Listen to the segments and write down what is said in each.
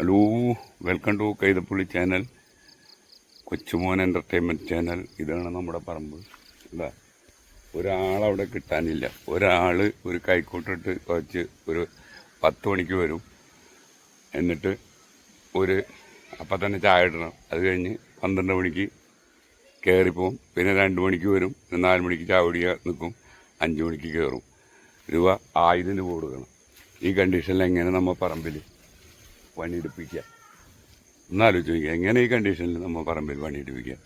Hello welcome to Kaithapully channel Kochumon entertainment channel. ഇതാണ് നമ്മുടെ പറമ്പ്. എന്താ ഒരാളവിടെ കിട്ടാനില്ല. ഒരാൾ ഒരു കൈക്കോട്ടിട്ട് വെച്ച് ഒരു പത്ത് മണിക്ക് വരും. എന്നിട്ട് ഒരു അപ്പം തന്നെ ചായ ഇടണം. അത് കഴിഞ്ഞ് പന്ത്രണ്ട് മണിക്ക് കയറിപ്പോവും പിന്നെ രണ്ട് മണിക്ക് വരും. പിന്നെ നാല് മണിക്ക് ചായ കുടിക്കാൻ നിൽക്കും. അഞ്ച് മണിക്ക് കയറും രൂപ ആയിരം കൊടുക്കണം. ഈ കണ്ടീഷനിൽ എങ്ങനെ നമ്മൾ പറമ്പിൽ പണിയെടുപ്പിക്കുക. ഒന്നാലോചിച്ച് നോക്കിയാൽ എങ്ങനെ ഈ കണ്ടീഷനിൽ നമ്മൾ പറമ്പിൽ പണിയെടുപ്പിക്കുക?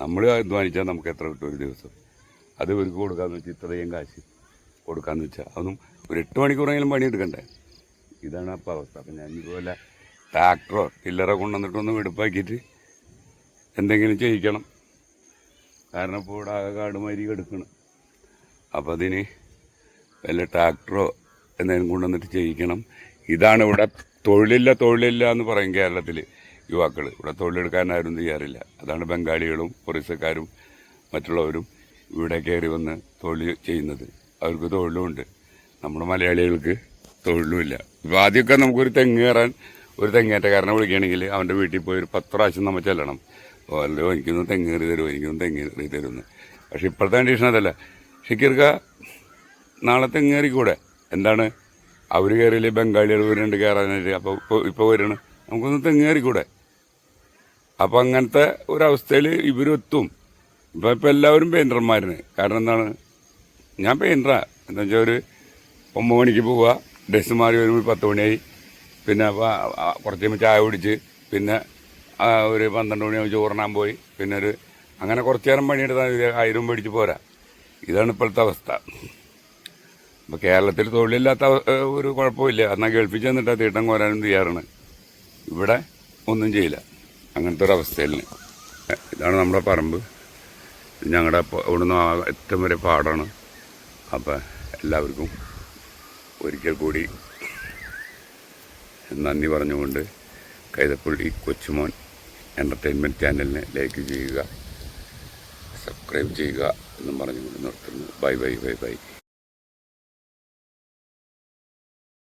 നമ്മൾ അധ്വാനിച്ചാൽ നമുക്ക് എത്ര കിട്ടും ഒരു ദിവസം? അത് ഇവർക്ക് കൊടുക്കാന്ന് വെച്ചാൽ ഇത്രയും കാശ് കൊടുക്കാന്ന് വെച്ചാൽ അതൊന്നും ഒരു എട്ട് മണിക്കൂറെങ്കിലും പണിയെടുക്കണ്ടേ? ഇതാണ് അപ്പോൾ അവസ്ഥ. അപ്പം ഞാൻ ഇതുപോലെ ട്രാക്ടറോ ടില്ലറോ കൊണ്ടുവന്നിട്ടൊന്ന് വെടുപ്പാക്കിയിട്ട് എന്തെങ്കിലും ചെയ്യിക്കണം. കാരണം ഇപ്പോൾ ഇവിടെ ആകെ കാടുമാരി കിടക്കണം. അപ്പോൾ അതിന് വല്ല ട്രാക്ടറോ എന്തെങ്കിലും കൊണ്ടുവന്നിട്ട് ചെയ്യിക്കണം. ഇതാണ് ഇവിടെ തൊഴിലില്ല തൊഴിലില്ല എന്ന് പറയും കേരളത്തിൽ യുവാക്കൾ ഇവിടെ തൊഴിലെടുക്കാൻ ആരും തയ്യാറില്ല. അതാണ് ബംഗാളികളും ഒറീസക്കാരും മറ്റുള്ളവരും ഇവിടെ കയറി വന്ന് തൊഴിൽ ചെയ്യുന്നത്. അവർക്ക് തൊഴിലുമുണ്ട് നമ്മുടെ മലയാളികൾക്ക് തൊഴിലുമില്ല ഇപ്പോൾ ആദ്യമൊക്കെ നമുക്കൊരു തെങ്ങ് കയറാൻ ഒരു തെങ്ങേറ്റക്കാരനെ വിളിക്കുകയാണെങ്കിൽ അവന്റെ വീട്ടിൽ പോയി ഒരു പത്ത് പ്രാവശ്യം നമ്മൾ ചെല്ലണം ഓരോ എനിക്കൊന്ന് തെങ്ങ് കയറി തരുമോ എനിക്കൊന്ന് തെങ്ങ് കയറി തരുമെന്ന് പക്ഷെ ഇപ്പോഴത്തെ കണ്ടീഷൻ അതല്ല ഷിക്കിർക്ക നാളെ തെങ്ങ് കയറിക്കൂടെ? എന്താണ്? അവർ കയറിയില്ലേ ബംഗാളികൾ വരുന്നുണ്ട് കയറാനായിട്ട് അപ്പോൾ ഇപ്പോൾ ഇപ്പോൾ വരണം. നമുക്കൊന്ന് തെങ്ങ് കയറിക്കൂടെ അപ്പം അങ്ങനത്തെ ഒരവസ്ഥയിൽ ഇവരൊത്തും. ഇപ്പം ഇപ്പം എല്ലാവരും പെയിന്റർമാരാണ് കാരണം എന്താണ്? ഞാൻ പെയിന്ററാ എന്താ വെച്ചാൽ ഒരു ഒമ്പത് മണിക്ക് പോവുക ഡ്രസ്സ് മാറി വരുമ്പോൾ പത്ത് മണിയായി. പിന്നെ അപ്പോൾ കുറച്ച് കഴിയുമ്പോൾ ചായ കുടിച്ച്. പിന്നെ ഒരു പന്ത്രണ്ട് മണിയാകുമ്പോൾ ചോറിനാൻ പോയി. പിന്നെ ഒരു അങ്ങനെ കുറച്ച് നേരം പണിയെടുത്താൽ ആയിരം മേടിച്ച് പോരാ. ഇതാണ് ഇപ്പോഴത്തെ അവസ്ഥ. അപ്പോൾ കേരളത്തിൽ തൊഴിലില്ലാത്ത ഒരു കുഴപ്പമില്ല. എന്നാൽ ഗൾഫിൽ ചെന്നിട്ട് തീട്ടം കോരാനും തയ്യാറാണ്. ഇവിടെ ഒന്നും ചെയ്യില്ല. അങ്ങനത്തെ ഒരു അവസ്ഥയിൽ ഇതാണ് നമ്മുടെ പറമ്പ്. ഞങ്ങളുടെ ഇവിടുന്ന് ഏറ്റവും വരെ പാടാണ്. അപ്പം എല്ലാവർക്കും ഒരിക്കൽ കൂടി നന്ദി പറഞ്ഞുകൊണ്ട് കൈതപ്പള്ളി കൊച്ചുമോൻ എന്റർടൈൻമെന്റ് ചാനലിനെ ലൈക്ക് ചെയ്യുക സബ്സ്ക്രൈബ് ചെയ്യുക എന്നും പറഞ്ഞുകൊണ്ട് നിർത്തുന്നു. Bye bye bye bye.